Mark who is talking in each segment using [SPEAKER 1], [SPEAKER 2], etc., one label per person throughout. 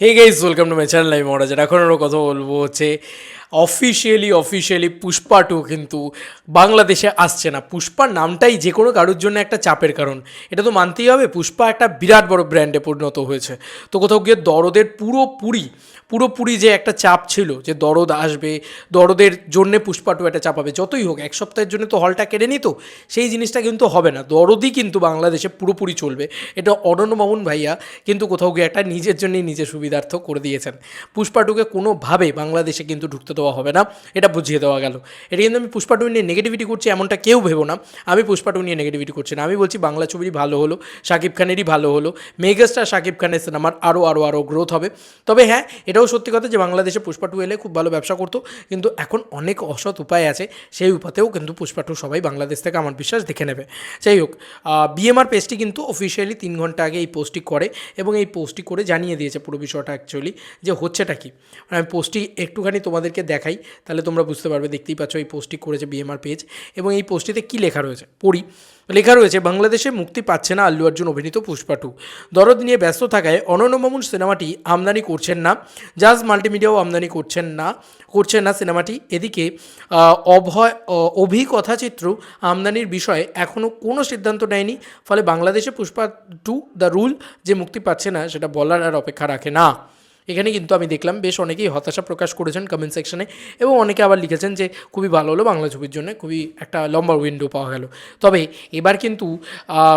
[SPEAKER 1] Hey guys welcome to my channel আমি মহারাজ এখন আরও কথা বলব হচ্ছে অফিসিয়ালি অফিসিয়ালি পুষ্পা টু কিন্তু বাংলাদেশে আসছে না। পুষ্পার নামটাই যে কোনো কারোর জন্য একটা চাপের কারণ। এটা তো মানতেই হবে পুষ্পা একটা বিরাট বড় ব্র্যান্ডে পরিণত হয়েছে। তো কোথাও গিয়ে দরদের পুরোপুরি পুরোপুরি যে একটা চাপ ছিল, যে দরদ আসবে, দরদের জন্যে পুষ্পা টু একটা চাপ হবে, যতই হোক, এক সপ্তাহের জন্য তো হলটা কেড়ে নিত, সেই জিনিসটা কিন্তু হবে না। দরদই কিন্তু বাংলাদেশে পুরোপুরি চলবে। এটা অনন্য মামুন ভাইয়া কিন্তু কোথাও গিয়ে একটা নিজের জন্যই নিজের সুবিধার্থ করে দিয়েছেন। পুষ্পা টুকে কোনোভাবে বাংলাদেশে কিন্তু ঢুকতে দেওয়া হবে না, এটা বুঝিয়ে দেওয়া গেল। এটা কিন্তু আমি পুষ্পা টু নিয়ে নেগেটিভিটি করছি এমনটা কেউ ভেবো না। আমি পুষ্পা টু নিয়ে নেগেটিভিটি করছি না। আমি বলছি বাংলা ছবিরই ভালো হলো, শাকিব খানেরই ভালো হলো। মেগাস্টার শাকিব খানের সিনেমার আরও আরও আরও গ্রোথ হবে। তবে হ্যাঁ এটাও সত্যি কথা যে বাংলাদেশে পুষ্পা টু এলে খুব ভালো ব্যবসা করতো, কিন্তু এখন অনেক অসৎ উপায় আছে। সেই উপাতেও কিন্তু পুষ্পা টু সবাই বাংলাদেশ থেকে আমার বিশ্বাস দেখে নেবে। যাই হোক বিএমআর পেজটি কিন্তু অফিসিয়ালি তিন ঘণ্টা আগে এই পোস্টটি করে এবং এই পোস্টটি করে জানিয়ে দিয়েছে পুরো বিষয়টা অ্যাকচুয়ালি যে হচ্ছেটা কি। মানে আমি পোস্টটি একটুখানি তোমাদেরকে দেখাই, তাহলে তোমরা বুঝতে পারবে, দেখতেই পাচ্ছ এই পোস্টটি করেছে বিএমআর পেজ এবং এই পোস্টটিতে কী লেখা রয়েছে। পড়ি। লেখা রয়েছে, বাংলাদেশে মুক্তি পাচ্ছে না আল্লু অর্জুন অভিনীত পুষ্পা টু। দরদ নিয়ে ব্যস্ত থাকায় অনন্য মামুন সিনেমাটি আমদানি করছেন না। জাজ মাল্টিমিডিয়াও আমদানি করছেন না করছেন না সিনেমাটি। এদিকে অভয় অভিকথাচিত্র আমদানির বিষয়ে এখনও কোনো সিদ্ধান্ত নেয়নি। ফলে বাংলাদেশে পুষ্পা টু দ্য রুল যে মুক্তি পাচ্ছে না, সেটা বলার আর অপেক্ষা রাখে না। এখানে কিন্তু আমি দেখলাম বেশ অনেকেই হতাশা প্রকাশ করেছেন কমেন্ট সেকশনে এবং অনেকে আবার লিখেছেন যে খুবই ভালো হলো বাংলা ছবির জন্য, খুবই একটা লম্বা উইন্ডো পাওয়া গেল। তবে এবার কিন্তু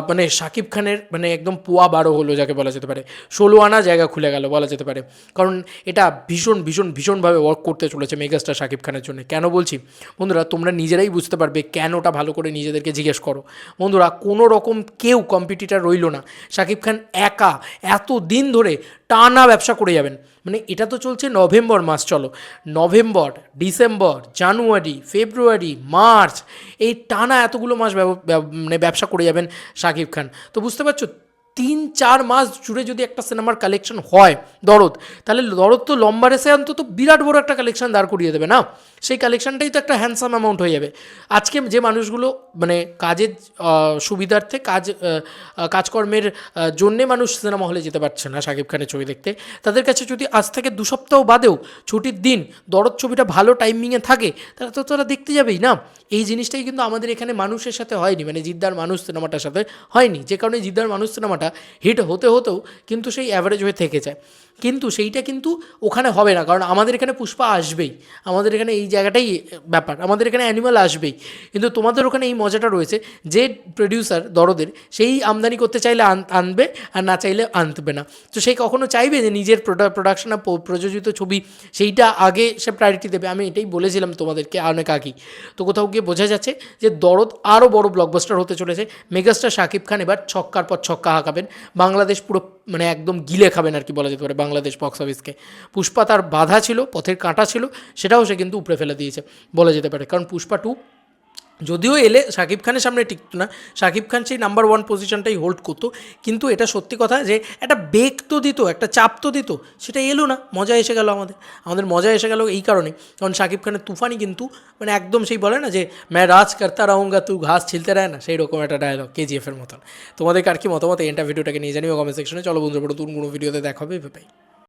[SPEAKER 1] মানে শাকিব খানের মানে একদম পোয়া বারো হলো যাকে বলা যেতে পারে। ষোলো আনা জায়গা খুলে গেল বলা যেতে পারে। কারণ এটা ভীষণ ভীষণ, ভীষণভাবে ওয়ার্ক করতে চলেছে মেগাস্টার শাকিব খানের জন্য। কেন বলছি? বন্ধুরা, তোমরা নিজেরাই বুঝতে পারবে কেন ওটা ভালো করে নিজেদেরকে জিজ্ঞেস করো। বন্ধুরা, কোনো রকম কেউ কম্পিটিটার রইল না। শাকিব খান একা এত দিন ধরে টানা ব্যবসা করে যাবেন। মানে এটা তো চলছে নভেম্বর মাস, চলো। November, December, January, February, March, এই টানা এতগুলো মাস মানে ব্যবসা করে যাবেন শাকিব খান। তো বুঝতে পারছ? তিন, চার মাস জুড়ে যদি একটা সিনেমার কালেকশন হয় দরদ, তাহলে দরদ তো লম্বা রেসে অন্তত বিরাট বড় একটা কালেকশন দাঁড় করিয়ে দেবে না? সেই কালেকশনটাই তো একটা হ্যান্ডসাম অ্যামাউন্ট হয়ে যাবে। আজকে যে মানুষগুলো মানে কাজের সুবিধার্থে কাজ কাজকর্মের জন্যে মানুষ সিনেমা হলে যেতে পারছে না শাকিব খানের ছবি দেখতে, তাদের কাছে যদি আজ থেকে দু সপ্তাহ বাদেও ছুটির দিন দরদ ছবিটা ভালো টাইমিংয়ে থাকে, তাহলে তো তারা দেখতে যাবেই না? এই জিনিসটাই কিন্তু আমাদের এখানে মানুষের সাথে হয়নি মানে জিদ্দার মানুষ সিনেমাটার সাথে হয়নি। যে কারণে জিদ্দার মানুষ সিনেমাটা হিট হতে হতেও কিন্তু সেই অ্যাভারেজ হয়ে থেকে যায়। কিন্তু সেইটা কিন্তু ওখানে হবে না, কারণ আমাদের এখানে পুষ্পা আসবেই। আমাদের এখানে এই জায়গাটাই ব্যাপার, আমাদের এখানে অ্যানিমাল আসবেই। কিন্তু তোমাদের ওখানে এই মজাটা রয়েছে যে প্রডিউসার দরদের সেই আমদানি করতে চাইলে আনবে আর না চাইলে আনবে না। তো সেই কখনো চাইবে যে নিজের প্রোডাকশন প্রযোজিত ছবি সেইটা আগে সে প্রায়োরিটি দেবে? আমি এটাই বলেছিলাম তোমাদেরকে অনেক আগেই। তো কোথাও গিয়ে বোঝা যাচ্ছে যে দরদ আরও বড় ব্লকবাস্টার হতে চলেছে। মেগাস্টার শাকিব খান এবার ছক্কার পর ছক্কা হাঁকাবেন। বাংলাদেশ পুরো মানে একদম গিলে খাবেন আর কি বলা যেতে পারে বাংলাদেশ বক্স অফিসকে পুষ্পা তার বাধা ছিল, পথের কাঁটা ছিল, সেটাও সে কিন্তু উপরে ফেলে দিয়েছে বলা যেতে পারে। কারণ পুষ্পা টু যদিও এলে শাকিব খানের সামনে টিকতো না। শাকিব খান সেই নাম্বার ওয়ান পজিশনটাই হোল্ড করতো। কিন্তু এটা সত্যি কথা যে একটা বেগ তো দিত, একটা চাপ তো দিত, সেটা এলো না। মজা এসে গেল আমাদের। আমাদের মজা এসে গেল এই কারণে। কারণ শাকিব খানের তুফানি কিন্তু মানে একদম সেই বলে না যে ম্যা রাজ করতা রাহুঙ্গা তু ঘাস ছিলতে রায় না সেই রকম একটা ডায়লগ কেজিএফের মতন। তোমাদের কার কি মতামত? এই ভিডিওটাকে নিয়ে জানিও কমেন্ট সেকশনে চলো বন্ধুরা নতুন কোনো ভিডিওতে দেখা হবে। ভাই